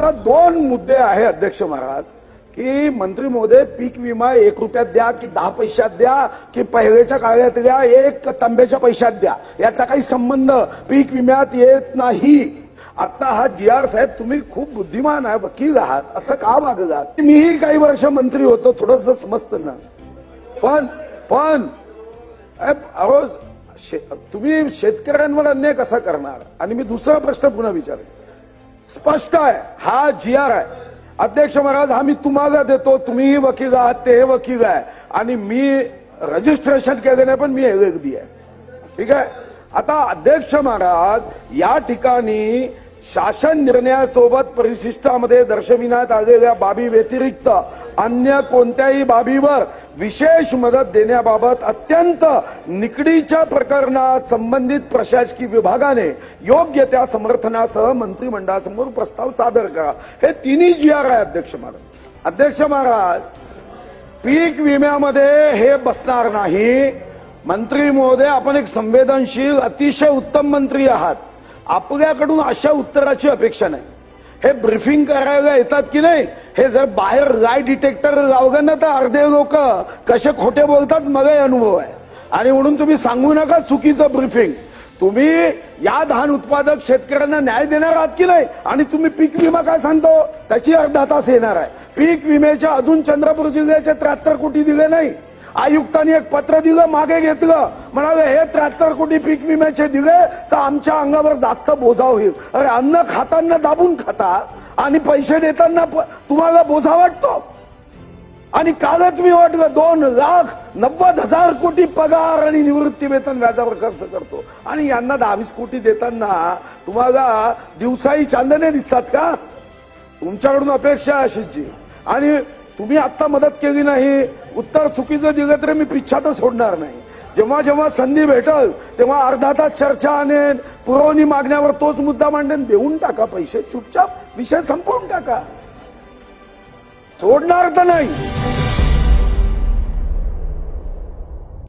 आता दोन मुद्दे आहे अध्यक्ष महाराज की मंत्री महोदय पीक विमा एक रुपयात द्या की दहा पैशात द्या की पहिल्याच्या काळात द्या एक तांब्याच्या पैशात द्या. याचा काही संबंध पीक विम्यात येत नाही. आता हा जी आर साहेब तुम्ही खूप बुद्धिमान आहे वकील आहात असं का वागलात? मीही काही वर्ष मंत्री होतो थोडस समजतं ना. पण पण अरोज अहो शे- तुम्ही शेतकऱ्यांवर अन्याय कसा करणार? आणि मी दुसरा प्रश्न पुन्हा विचारेन. स्पष्ट आहे. हा जी आर आहे. अध्यक्ष महाराज हा मी तुम्हाला देतो तुम्हीही वकील आहात ते वकील आहे. आणि मी रजिस्ट्रेशन केलं नाही पण मी एल आहे. ठीक आहे? आता अध्यक्ष महाराज या ठिकाणी शासन निर्णयासोबत परिशिष्टामध्ये दर्शविण्यात आलेल्या बाबी व्यतिरिक्त अन्य कोणत्याही बाबीवर विशेष मदत देण्याबाबत अत्यंत निकडीच्या प्रकरणात संबंधित प्रशासकीय विभागाने योग्य त्या समर्थनासह मंत्रिमंडळासमोर प्रस्ताव सादर करा. हे तिन्ही जी आर आहे अध्यक्ष महाराज. अध्यक्ष महाराज पीक विम्यामध्ये हे बसणार नाही. मंत्री महोदय आपण एक संवेदनशील अतिशय उत्तम मंत्री आहात. आपल्याकडून अशा उत्तराची अपेक्षा नाही. हे ब्रीफिंग करायला येतात की नाही हे जर बाहेर लाय डिटेक्टर लावलं ना तर अर्धे लोक कसे खोटे बोलतात मलाही अनुभव आहे. आणि म्हणून तुम्ही सांगू नका चुकीचं ब्रीफिंग तुम्ही या धान उत्पादक शेतकऱ्यांना न्याय देणार आहात की नाही? आणि तुम्ही पीक विमा काय सांगतो? त्याची अर्धा तास येणार आहे. पीक विम्याच्या अजून चंद्रपूर जिल्ह्याचे त्र्याहत्तर कोटी दिले नाही. आयुक्तांनी एक पत्र दिलं मागे घेतलं. म्हणाले हे त्र्याहत्तर कोटी पीक विम्याचे दिले तर आमच्या अंगावर जास्त बोजा होईल. अरे अन्न खाताना दाबून खाता आणि पैसे देताना प- तुम्हाला बोजा वाटतो. आणि कालच मी वाटलं दोन लाख नव्वद हजार कोटी पगार आणि निवृत्ती वेतन व्याजावर खर्च करतो. आणि यांना दहावीस कोटी देताना तुम्हाला दिवसाही चांदणे दिसतात का? तुमच्याकडून अपेक्षा आहे अशीची आणि तुम्ही आता मदत केली नाही उत्तर चुकीचं दिलं तरी मी पिच्छातच सोडणार नाही. जेव्हा जेव्हा संधी भेटल तेव्हा अर्धा तास चर्चा आणेन पुरवणी मागण्यावर तोच मुद्दा मांडेन देऊन टाका पैसे चुपचाप विषय संपवून टाका. सोडणार तर नाही.